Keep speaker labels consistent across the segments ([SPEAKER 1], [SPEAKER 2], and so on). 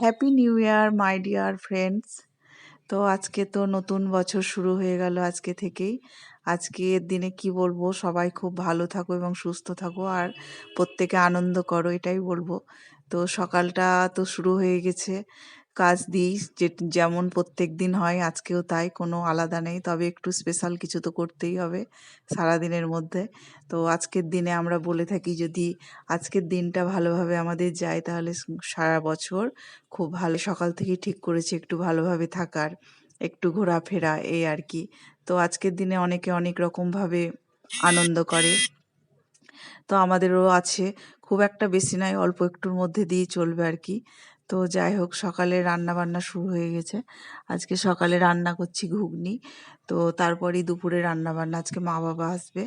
[SPEAKER 1] Happy new year my dear friends তো আজকে তো নতুন বছর শুরু হয়ে গেল আজকে থেকেই। আজকের দিনে কি বলব, সবাই খুব ভালো থাকো এবং সুস্থ থাকো আর প্রত্যেকে আনন্দ করো, এটাই বলব। তো সকালটা তো শুরু হয়ে গেছে। কাজ দিই যে যেমন প্রত্যেক দিন হয়, আজকেও তাই, কোনো আলাদা নেই। তবে একটু স্পেশাল কিছু তো করতেই হবে সারাদিনের মধ্যে। তো আজকের দিনে আমরা বলে থাকি, যদি আজকের দিনটা ভালোভাবে আমাদের যায়, তাহলে সারা বছর খুব ভালো, সকাল থেকেই ঠিক করেছি, একটু ভালোভাবে থাকার, একটু ঘোরাফেরা এই আর কি। তো আজকের দিনে অনেকে অনেক রকমভাবে আনন্দ করে। তো আমাদেরও আছে, খুব একটা বেশি নয়, অল্প একটুর মধ্যে দিয়ে চলবে আর কি। তো যাই হোক, সকালে রান্না বান্না শুরু হয়ে গেছে। আজকে সকালে রান্না করছি ঘুগনি। তো তারপরেই দুপুরে রান্না বান্না আজকে মা বাবা আসবে।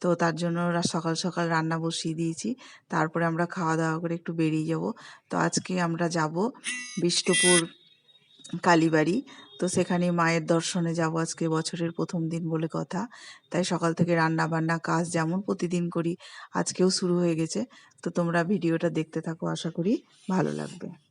[SPEAKER 1] তো তার জন্য সকাল সকাল রান্না বসিয়ে দিয়েছি। তারপরে আমরা খাওয়া দাওয়া করে একটু বেরিয়ে যাব। তো আজকে আমরা যাব বিষ্ণুপুর কালীবাড়ি। তো সেখানে মায়ের দর্শনে যাব। আজকে বছরের প্রথম দিন বলে কথা। তাই সকাল থেকে রান্না বান্না কাজ যেমন প্রতিদিন করি, আজকেও শুরু হয়ে গেছে। তো তোমরা ভিডিওটা দেখতে থাকো। আশা করি ভালো লাগবে।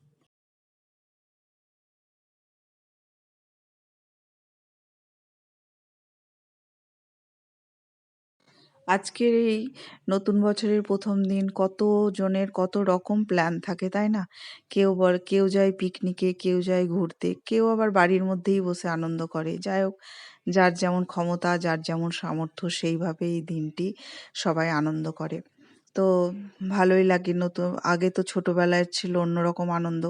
[SPEAKER 1] আজকের এই নতুন বছরের প্রথম দিন কত জনের কত রকম প্ল্যান থাকে, তাই না? কেউ বল, কেউ যায় পিকনিকে কেউ যায় ঘুরতে, কেউ আবার বাড়ির মধ্যেই বসে আনন্দ করে। যাই হোক, যার যেমন ক্ষমতা, যার যেমন সামর্থ্য সেইভাবে এই দিনটি সবাই আনন্দ করে। তো ভালোই লাগে। নতুন, আগে তো ছোটোবেলায় ছিল অন্যরকম আনন্দ।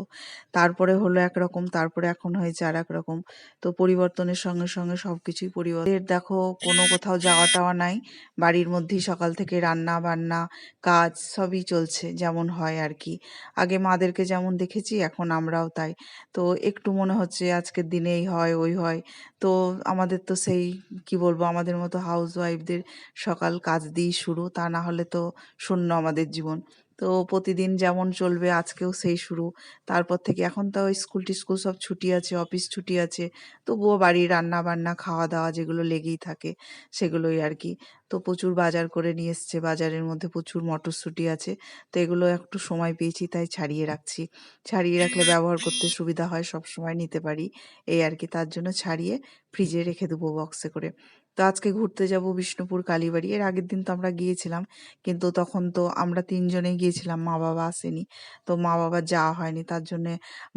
[SPEAKER 1] তারপরে হলো একরকম, তারপরে এখন হয়েছে আর এক রকম তো পরিবর্তনের সঙ্গে সঙ্গে সব কিছুই পরিবর্তন দেখো, কোনো কোথাও যাওয়া টাওয়া নাই। বাড়ির মধ্যেই সকাল থেকে রান্না বান্না, কাজ সবই চলছে যেমন হয় আর কি আগে মাদেরকে যেমন দেখেছি, এখন আমরাও তাই। তো একটু মনে হচ্ছে আজকের দিনেই হয়, ওই হয়। তো আমাদের তো সেই, কি বলব, আমাদের মতো হাউস ওয়াইফদের সকাল কাজ দিয়েই শুরু। তা না হলে তো শূন্য আমাদের জীবন। তো প্রতিদিন যেমন চলবে আজকেও সেই শুরু। তারপর থেকে এখন তো স্কুল টিস্কুল সব ছুটি আছে অফিস ছুটি আছে। তবুও বাড়ির রান্না বান্না খাওয়া দাওয়া যেগুলো লেগেই থাকে সেগুলোই আর কি। তো প্রচুর বাজার করে নিয়ে এসছে। বাজারের মধ্যে প্রচুর মটরশুঁটি আছে। তো এগুলো একটু সময় পেয়েছি তাই ছাড়িয়ে রাখছি। ছাড়িয়ে রাখলে ব্যবহার করতে সুবিধা হয় সব সময় নিতে পারি। এই আর কি। তার জন্য ছাড়িয়ে ফ্রিজে রেখে দেবো বক্সে করে। তো আজকে ঘুরতে যাব বিষ্ণুপুর, কালীবাড়ি। এর আগের দিন তো আমরা গিয়েছিলাম, কিন্তু তখন তো আমরা তিনজনে গিয়েছিলাম, মা বাবা আসেনি। তো মা বাবা যাওয়া হয়নি, তার জন্য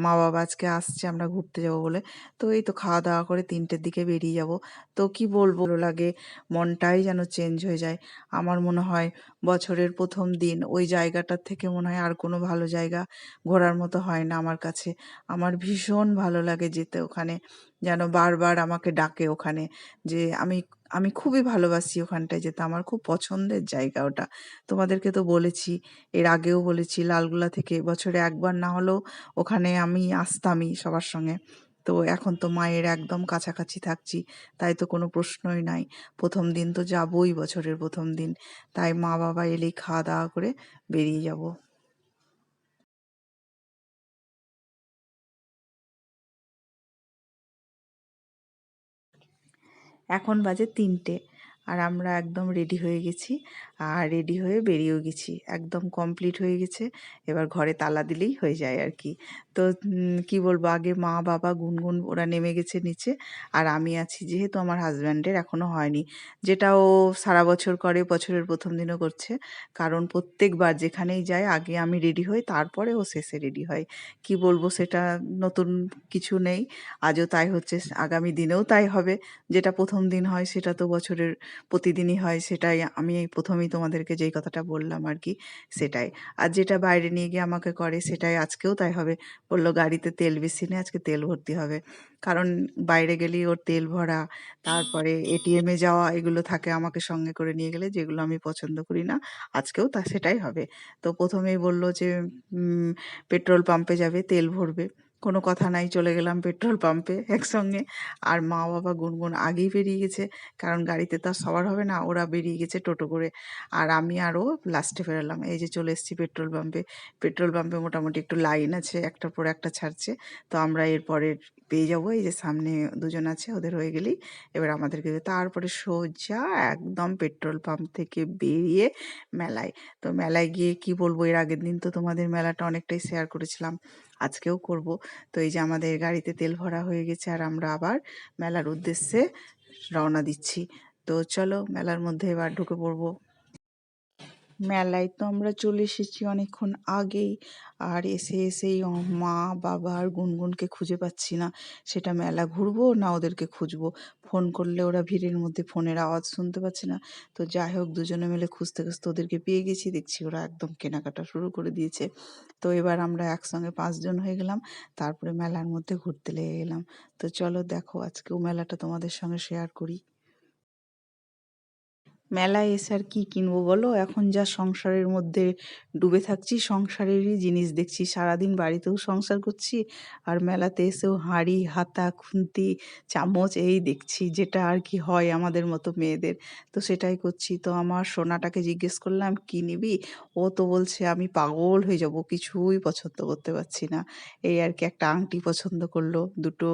[SPEAKER 1] মা বাবা আজকে আসছে, আমরা ঘুরতে যাব বলে। তো এই তো খাওয়া দাওয়া করে তিনটের দিকে বেরিয়ে যাব। তো কি বলব লাগে, মনটাই যেন চেঞ্জ হয়ে যায়। আমার মনে হয় বছরের প্রথম দিন, ওই জায়গাটার থেকে মনে হয় আর কোনো ভালো জায়গা ঘোরার মতো হয় না আমার কাছে। আমার ভীষণ ভালো লাগে যেতে ওখানে। যেন বারবার আমাকে ডাকে ওখানে যে, আমি আমি খুবই ভালোবাসি ওখানটায় যেতে। আমার খুব পছন্দের জায়গা ওটা। তোমাদেরকে তো বলেছি, এর আগেও বলেছি, লালগোলা থেকে বছরে একবার না হলেও ওখানে আমি আসতামই সবার সঙ্গে। তো এখন তো মায়ের একদম কাছাকাছি থাকছি, তাই তো কোনো প্রশ্নই নাই। প্রথম দিন তো যাবই বছরের প্রথম দিন, তাই মা বাবা এলেই খাওয়া দাওয়া করে বেরিয়ে যাব। এখন বাজে তিনটে। আর আমরা একদম রেডি হয়ে গেছি। আর রেডি হয়ে বেরিয়েও গেছি। একদম কমপ্লিট হয়ে গেছে। এবার ঘরে তালা দিলেই হয়ে যায় আর কি। তো কি বলব? আগে মা, বাবা গুনগুন ওরা নেমে গেছে নিচে। আর আমি আছি যেহেতু আমার হাজব্যান্ডের এখনও হয়নি। যেটা ও সারা বছর করে, বছরের প্রথম দিনও করছে। কারণ প্রত্যেকবার যেখানেই যায়, আগে আমি রেডি হই, তারপরে ও শেষে রেডি হয়। কি বলব? সেটা নতুন কিছু নেই। আজও তাই হচ্ছে। আগামী দিনেও তাই হবে। যেটা প্রথম দিন হয়, সেটা তো বছরের প্রতিদিনই হয় সেটাই। আমি এই প্রথমেই তোমাদেরকে যেই কথাটা বললাম আর কি সেটাই। আর যেটা বাইরে নিয়ে গিয়ে আমাকে করে সেটাই আজকেও তাই হবে। বলল গাড়িতে তেল বেশি নেই আজকে তেল ভর্তি হবে। কারণ বাইরে গেলেই ওর তেল ভরা, তারপরে এটিএমে যাওয়া এগুলো থাকে আমাকে সঙ্গে করে নিয়ে গেলে যেগুলো আমি পছন্দ করি না, আজকেও তা সেটাই হবে। তো প্রথমেই বলল যে পেট্রোল পাম্পে যাবে, তেল ভরবে। কোনো কথা নাই, চলে গেলাম পেট্রোল পাম্পে একসঙ্গে। আর মা বাবা গুনগুন আগেই বেরিয়ে গেছে, কারণ গাড়িতে তো আর সবার হবে না, ওরা বেরিয়ে গেছে টোটো করে। আর আমি আরও লাস্টে ফেরালাম এই যে চলে এসেছি পেট্রোল পাম্পে। পেট্রোল পাম্পে মোটামুটি একটু লাইন আছে, একটার পর একটা ছাড়ছে। তো আমরা এরপরের পেয়ে যাব, এই যে সামনে দুজন আছে, ওদের হয়ে গেলেই। এবার আমাদেরকে তারপরে সোজা একদম পেট্রোল পাম্প থেকে বেরিয়ে মেলায়। তো মেলায় গিয়ে কি বলব, এর আগের দিন তো তোমাদের মেলাটা অনেকটাই শেয়ার করেছিলাম। আজকেও করব। তো এই যে আমাদের গাড়িতে তেল ভরা হয়ে গেছে আর আমরা আবার মেলার উদ্দেশ্যে রওনা দিচ্ছি। তো চলো মেলার মধ্যে এবার ঢুকে পড়ব। মেলায় তো আমরা চলে এসেছি অনেকক্ষণ আগেই। আর এসে এসেই মা, বাবা আর গুনগুনকে খুঁজে পাচ্ছি না। সেটা মেলা ঘুরবো না ওদেরকে খুঁজবো? ফোন করলে ওরা ভিড়ের মধ্যে ফোনের আওয়াজ শুনতে পাচ্ছে না। তো যাই হোক, দুজনে মিলে খুঁজতে খুঁজতে ওদেরকে পেয়ে গেছি। দেখছি ওরা একদম কেনাকাটা শুরু করে দিয়েছে। তো এবার আমরা একসঙ্গে পাঁচজন হয়ে গেলাম। তারপরে মেলার মধ্যে ঘুরতে লেগে গেলাম। তো চলো দেখো, আজকেও মেলাটা তোমাদের সঙ্গে শেয়ার করি। মেলায় এসে আর কি কিনবো বলো? এখন যা সংসারের মধ্যে ডুবে থাকছি, সংসারেরই জিনিস দেখছি। সারাদিন বাড়িতেও সংসার করছি আর মেলাতে এসেও হাঁড়ি, হাতা, খুন্তি, চামচ এই দেখছি যেটা আর কি হয় আমাদের মতো মেয়েদের। তো সেটাই করছি। তো আমার সোনাটাকে জিজ্ঞেস করলাম, কি নিবি? ও তো বলছে, আমি পাগল হয়ে যাব, কিছুই পছন্দ করতে পারছি না। এই আর কি একটা আংটি পছন্দ করল, দুটো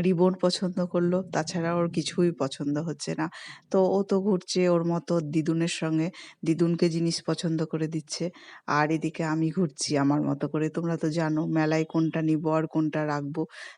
[SPEAKER 1] রিবন পছন্দ করল, তাছাড়া ওর কিছুই পছন্দ হচ্ছে না। তো ও তো ঘুরছে ওর মতো দিদুনের সঙ্গে, দিদুনকে জিনিস পছন্দ করে দিচ্ছে। আর এদিকে আমি ঘুরছি আমার মতো করে, তোমরা তো জানো মেলায় কোনটা নিব আর কোনটা রাখব।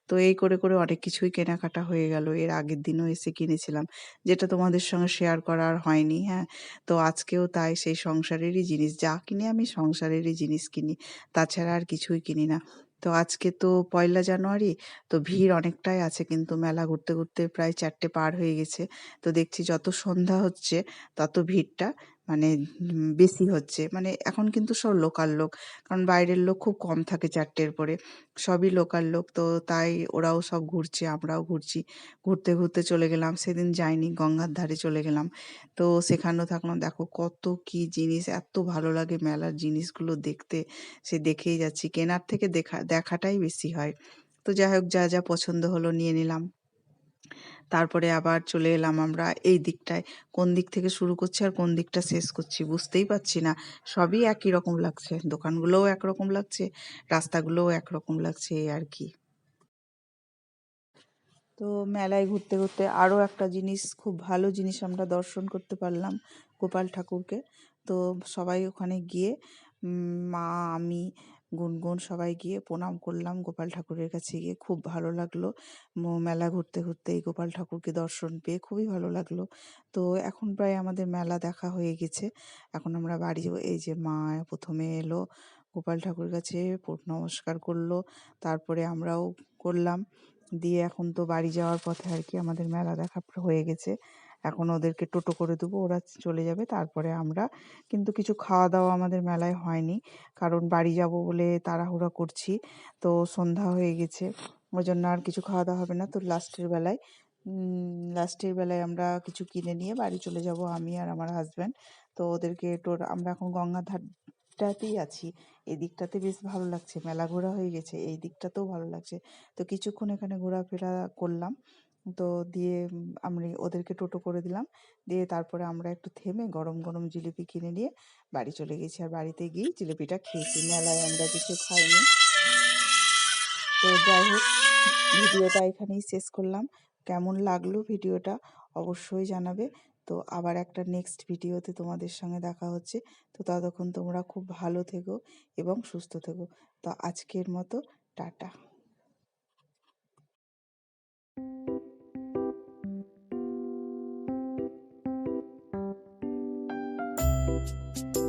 [SPEAKER 1] তো এই করে করে অনেক কিছুই কেনাকাটা হয়ে গেল। এর আগের দিনও এসে কিনেছিলাম, যেটা তোমাদের সঙ্গে শেয়ার করা আর হয়নি হ্যাঁ। তো আজকেও তাই, সেই সংসারেরই জিনিস, যা কিনি আমি সংসারেরই জিনিস কিনি, তাছাড়া আর কিছুই কিনি না। তো আজকে তো পয়লা জানুয়ারি তো ভিড় অনেকটাই আছে কিন্তু মেলা ঘুরতে ঘুরতে প্রায় চারটে পার হয়ে গেছে। তো দেখছি যত সন্ধ্যা হচ্ছে তত ভিড়টা। মানে বেশি হচ্ছে। মানে এখন কিন্তু সব লোকাল লোক, কারণ বাইরের লোক খুব কম থাকে চারটের পরে। সবই লোকাল লোক, তো তাই ওরাও সব ঘুরছে, আমরাও ঘুরছি। ঘুরতে ঘুরতে চলে গেলাম, সেদিন যাইনি, গঙ্গার ধারে চলে গেলাম। তো সেখানেও থাকলাম, দেখো কত কি জিনিস, এত ভালো লাগে মেলার জিনিসগুলো দেখতে। সে দেখেই যাচ্ছি, কেনার থেকে দেখা, দেখাটাই বেশি হয়। তো যাই হোক, যা যা পছন্দ হলো নিয়ে নিলাম। তারপরে আবার চলে এলাম আমরা এই দিকটায়। কোন দিক থেকে শুরু করছি আর কোন দিকটা শেষ করছি বুঝতেই পারছি না। সবই একই রকম লাগছে, দোকানগুলোও একরকম লাগছে, রাস্তাগুলোও একরকম লাগছে আর কি। তো মেলায় ঘুরতে ঘুরতে আরও একটা জিনিস, খুব ভালো জিনিস আমরা দর্শন করতে পারলাম গোপাল ঠাকুরকে। তো সবাই ওখানে গিয়ে মা, আমি গুনগুন সবাই গিয়ে প্রণাম করলাম গোপাল ঠাকুরের কাছে গিয়ে। খুব ভালো লাগল। মেলা ঘুরতে ঘুরতে এই গোপাল ঠাকুরকে দর্শন পেয়ে খুবই ভালো লাগল। তো এখন প্রায় আমাদের মেলা দেখা হয়ে গেছে। এখন আমরা বাড়ি এই যে মা প্রথমে এলো, গোপাল ঠাকুরের কাছে নমস্কার করল, তারপরে আমরাও করলাম। দিয়ে এখন তো বাড়ি যাওয়ার পথে আর কি আমাদের মেলা দেখা হয়ে গেছে। এখন ওদেরকে টোটো করে দেবো, ওরা চলে যাবে। তারপরে আমরা কিন্তু কিছু খাওয়া দাওয়া আমাদের মেলায় হয়নি। কারণ বাড়ি যাব বলে তাড়াহুড়া করছি, তো সন্ধ্যা হয়ে গেছে। ওই জন্য আর কিছু খাওয়া দাওয়া হবে না। তো লাস্টের বেলায় লাস্টের বেলায় আমরা কিছু কিনে নিয়ে বাড়ি চলে যাব আমি আর আমার হাজব্যান্ড তো ওদেরকে টোর, আমরা এখন গঙ্গার ধারটাতেই আছি। এই দিকটাতে বেশ ভালো লাগছে। মেলা ঘোরা হয়ে গেছে। এই দিকটাতেও ভালো লাগছে। তো কিছুক্ষণ এখানে ঘোরাফেরা করলাম। তো দিয়ে আমরা ওদেরকে টোটো করে দিলাম। দিয়ে তারপরে আমরা একটু থেমে গরম গরম জিলিপি কিনে নিয়ে বাড়ি চলে গেছি। আর বাড়িতে গিয়ে জিলিপিটা খেয়েছি। মেলায় আমরা কিছু খাইনি। তো যাই হোক, ভিডিওটা এখানেই শেষ করলাম। কেমন লাগল ভিডিওটা অবশ্যই জানাবে। তো আবার একটা নেক্সট ভিডিওতে তোমাদের সঙ্গে দেখা হচ্ছে। তো ততক্ষণ তোমরা খুব ভালো থেকো এবং সুস্থ থেকো। তো আজকের মতো, টাটা। Thank you.